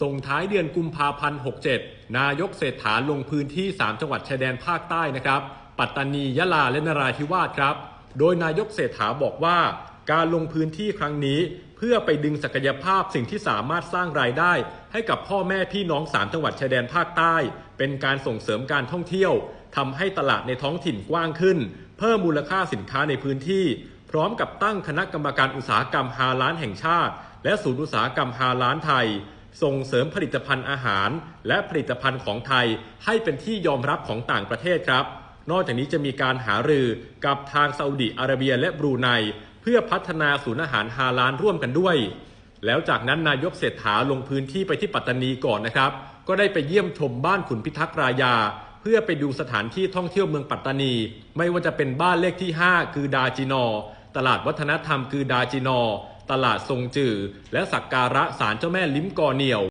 ส่งท้ายเดือนกุมภาพันธ์67 นายกเศรษฐาลงพื้นที่ 3 จังหวัดชายแดนภาคใต้นะครับ ปัตตานี ยะลา และนราธิวาสครับ โดยนายกเศรษฐาบอกว่า การลงพื้นที่ครั้งนี้ เพื่อไปดึงศักยภาพสิ่งที่สามารถสร้างรายได้ ให้กับพ่อแม่พี่น้อง 3 จังหวัดชายแดนภาคใต้ เป็นการส่งเสริมการท่องเที่ยวทำให้ตลาดในท้องถิ่นกว้างขึ้น เพิ่มมูลค่าสินค้าในพื้นที่ พร้อมกับตั้งคณะกรรมการอุตสาหกรรมฮาล้านแห่งชาติ และศูนย์อุตสาหกรรมฮาล้านไทย ส่งเสริมผลิตภัณฑ์อาหาร และผลิตภัณฑ์ของไทย ให้เป็นที่ยอมรับของต่างประเทศครับ นอกจากนี้จะมีการหารือกับทางซาอุดิอาระเบียและบรูไน เพื่อพัฒนาศูนย์อาหารฮาลานร่วมกันด้วย แล้วจากนั้นนายกเศรษฐาลงพื้นที่ไปที่ปัตตานีก่อนนะครับ ก็ได้ไปเยี่ยมชมบ้านขุนพิทักษ์รายา เพื่อไปดูสถานที่ท่องเที่ยวเมืองปัตตานี ไม่ว่าจะเป็นบ้านเลขที่ 5 คือดาจินอ ตลาดวัฒนธรรมคือดาจินอตลาดทรงจือและสักการะศาลเจ้าแม่ลิ้มกอเหนียว